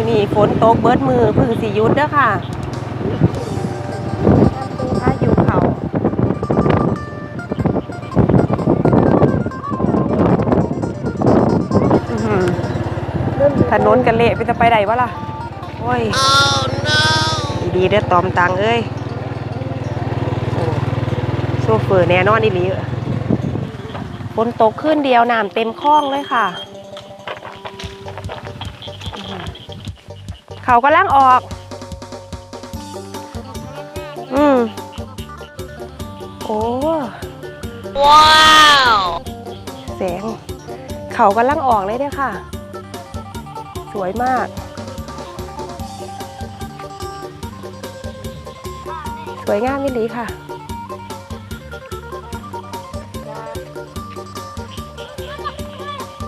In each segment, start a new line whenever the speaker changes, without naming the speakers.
มือนี้ฝนตกเบิดมือเพึ่งสิหยุดเด้อค่ะถ้าอยู่เขาอื้อหือถนนกันเละเป็นจะไปไหนวะล่ะ โอ้ย ดีๆเด้อตอมตังเอ้ยโอ้โซเฟอร์แน่นอนอีหลีฝนตกขึ้นเดียวน้ำเต็มคลองเลยค่ะ เขากำลังออก อืมโอ้ว้าวแสง เขากำลังออกเลยเด้อค่ะ สวยมากสวยงามมิลีค่ะ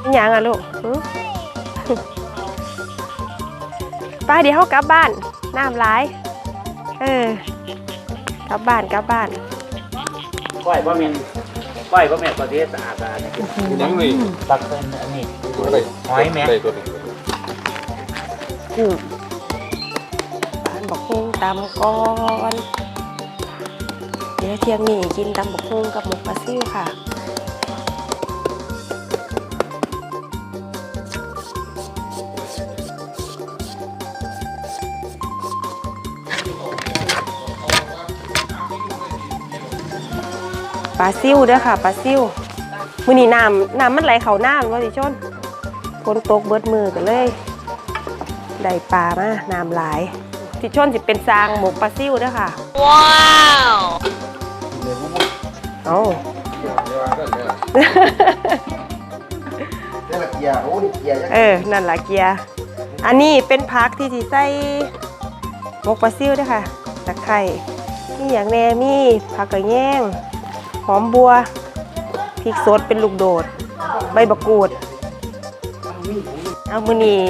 อหย่างอะลูกหึไป้าเดี๋ยวเขากลับบ้านน้ำร้าย เออกลับบ้านกลับบ้าน
ก้อยบะเมียนก้อยบะเมียนประเทศสะอาดสะอาดเนี่ย
ยังเลย
ตักเป็นอันนี้
อะไร
หอยแม่
ได้ตัวหนึ่ง
อืมบ้านบอกฮุงตำก่อนเดี๋ยวเที่ยงนี้กินตำบอกฮุงกับหมกปลาซิ่วค่ะ ลาซิ่วเด้อค่ะปลาซิ่วมื้อนี้น้ำน้ำมันไหลเข้าน้ำว่าสิชนฝนตกเบิดมือกันเลยได้ปลามาน้ำหลายที่ชนสิเป็นซางหมกปลาซิ่วเด้อค่ะ ว้าวเอา
นี่ละเกียร์โอ้นี่เกียร์ยักษ์
เออ นั่นล่ะเกียร์ อันนี้เป็นพักที่ที่ใส่หมกปลาซิ่วเด้อค่ะตะไคร้มีอย่างแหน่มีผักกระแยง หอมบัวพริกสดเป็นลูกโดด ใบบักกูด เอามือนี่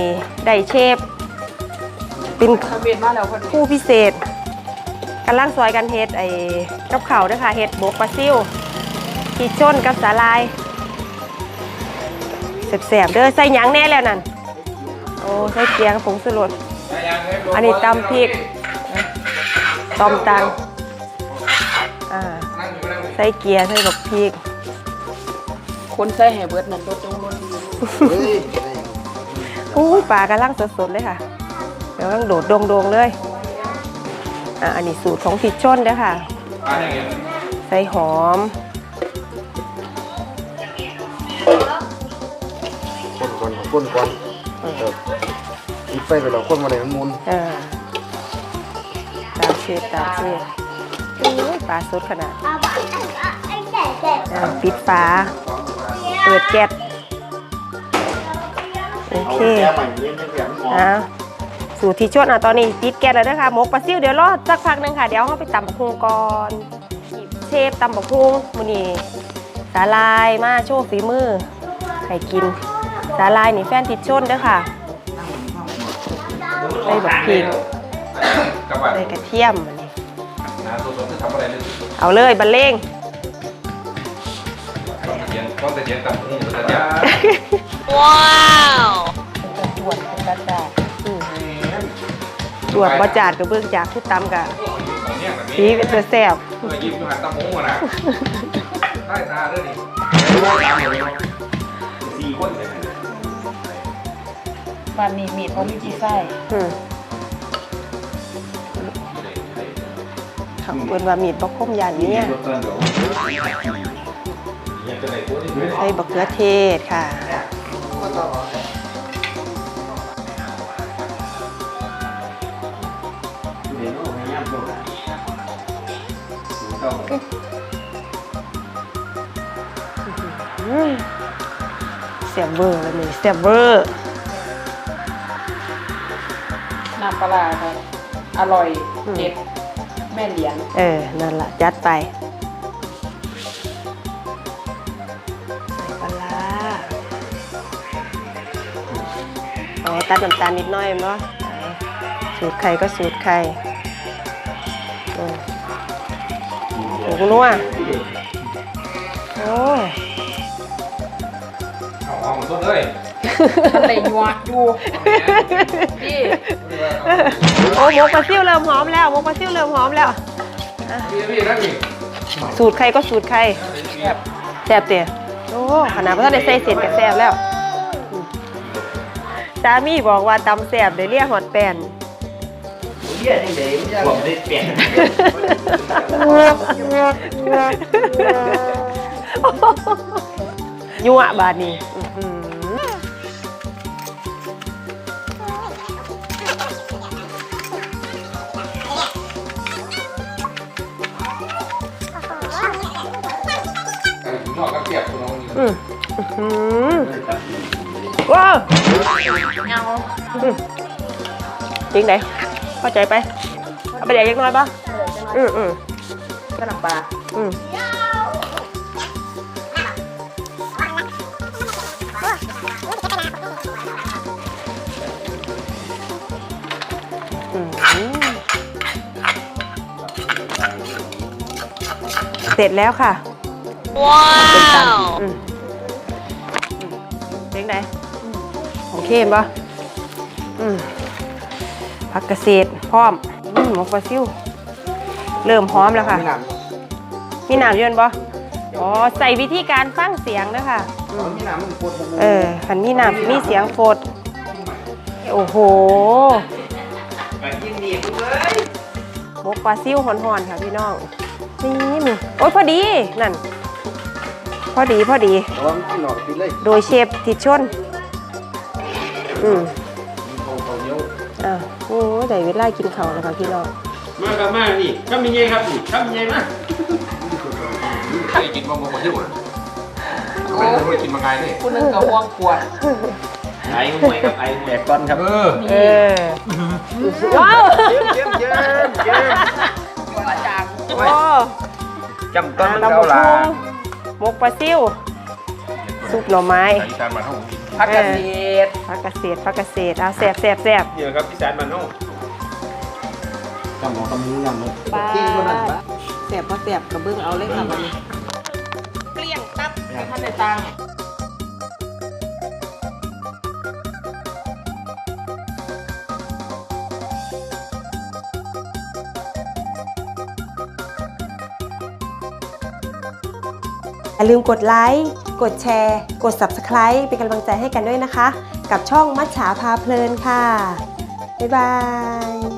ได้เชฟเป็นผู้พิเศษกำลังซอยกันเฮ็ดไอ้กับเข่าด้วยค่ะเฮ็ดบกปลาซิวขีดชนกับสาลายแสบๆเด้อใส่หยังแน่แล้วนั่นโอ้ใส่เกียงผงสลดอันนี้ตำพริกตอมตัง ส่เกียร์ใส่บักพริก
คนใส่แห่เบิดนั่นรถจงรถ
เฮ้ย
อู้ยปลากำลังสดๆเลยค่ะกำลังโดดโดงๆเลยอะอันนี้สูตรของผิดชนเด้อค่ะ ใส่หอม
คนก่อนคนก่อนเออปิดไฟไปแล้วคนมาไหนมันมุน
เออตามเชฟตามเชฟอู้ยปลาสดขนาดอะ ปิดฝา เปิดแก๊สโอเค
แก้ใหม่เล่นให้เสียงหอม
อะสูตรที่ชดอะตอนนี้ปิดแก๊สแล้วเด้อค่ะหมกปลาซิวเดี๋ยวรอสักพักหนึงค่ะ เดี๋ยวเราไปตำบักฮุงก่อนเชฟตำบักฮุงมื้อนี้สาลายมาโชว์ฝีมือให้กิน สาลายนี่แฟนติดชนเด้อค่ะใส่บักพริก
กับว่า
ใส่กระเทียมอันนี้
นาตัวตัวจะทำอะไรเลย
เอาเลยบันเลง
ต้องตะเกียงต้องตะเกียงตำหูตะเกียง
จวดเป็นกระจาดจวดบ่จาดกับเบื้องจากผู้ตำกับ
ของเนี่ยแบบ
สี
นี้
เป็นตัวแซ่บ
เพื่อยิ้มอยู่หันตำหูนะใต้ตาด้วยนี่สี่คนเลย
บ้านนี้มีดเขามีจีไส้
อืมเขาเปินว่ามีดบักคมอย่างนี้ ใส่บักเขือเทศค่ะอืมเสียบเวอร์เลยนี่เสียบเวอร์
น้ำปลาร้าค่ะ อร่อยเด็ดแม่เหรียญ
เออ นั่นล่ะจัดไป ปลาร้าอ๋อตัดน้ำตาลนิดหน้อยมั้งเนาะสูตรไข่ก็สูตรไข่อืมโอ้โหนัวโอ้ย
เอาเอาหมดต้นเลย
มันเลยยัวอยู่พี่
โอ้หมกปลาซิ่วเริ่มหอมแล้วหมกปลาซิ่วเริ่มหอมแล้ว
พี่พี่นั่นนี่
สูตรใครก็สูตรใครแซ่บเตี๋ย โอ้ขนาดว่าถ้าได้ใส่เสร็จก็แซ่บแล้วอืมสามีบอกว่าตำแซ่บได้เรียกฮอดแป้น
เยี่ยนี่เด้ผมได้เปลี่ยน
ยั่วบาด
นี้
อืมอื้อหือว้าว
เงา
จริงไหนเข้าใจไป เอาไปแดกยังน้อยปะอืมอืม
กระหล่ำปลา
อืมอืมเสร็จแล้วค่ะ ว้าว เลี้ยงไหนโอเคปะอืมผักเกษตรพร้อมอืมหมกปลาซิว เริ่มพร้อมแล้วค่ะ
มีหนัง
มีหนามยนต์ปะอ๋อ ใส่วิธีการฟังเสียงด้วยค่ะ
มันมีหนังมันปวด
เออขันมีหนามมีเสียงโฟดโอ้โห
ไปกินนี่เลย
หมกปลาซิ่วหอนๆค่ะพี่น้องนี่มึงโอ้ยพอดี นั่น พอดีพอดี
แต่ว่ามันกินหนอกกินเลย
โดยเชฟติดชน อืม
เขาเขาเยอะ
อะโอ้ยได้เวลากินข้าวแล้วค่ะพี่น้อง
มาครับมานี่ทำยังไงครับนี่ทำยังไงมา
เคยกินมะม่วงที่หัวไม่เคยกินมาไงนี่
คุณนึงกับห่วงขวด
ไอ้หวยกับไอ้หวยก้อนครับ
เออ
เออว้าว
เยี่ยมเยี่ยมเยี่ยมเยี่ยม
อาจารย์
โอ้
จำต้น
เรา
เกา
บ
ลา
พุงห มกปลาซิ่วซุปหน่อไม้
อีสานมาเท่า
พักเกษตร
ผักเกษตรผักเกษตรเอาแสบแสบแสบ
นี่แหละครับพี่สารมันห้อง
จำหมอตำนี้ยำเลย
ปลา
กินคนนั้นปะ
แสบพอแสบกระเบื้องเอาเลยค่ะวันนี้เกลี้ยงตับท่านในตัง
อย่าลืมกดไลค์ กดแชร์ กด Subscribe เป็นกำลังใจให้กันด้วยนะคะ กับช่องมัชฉาพาเพลินค่ะ บ๊ายบาย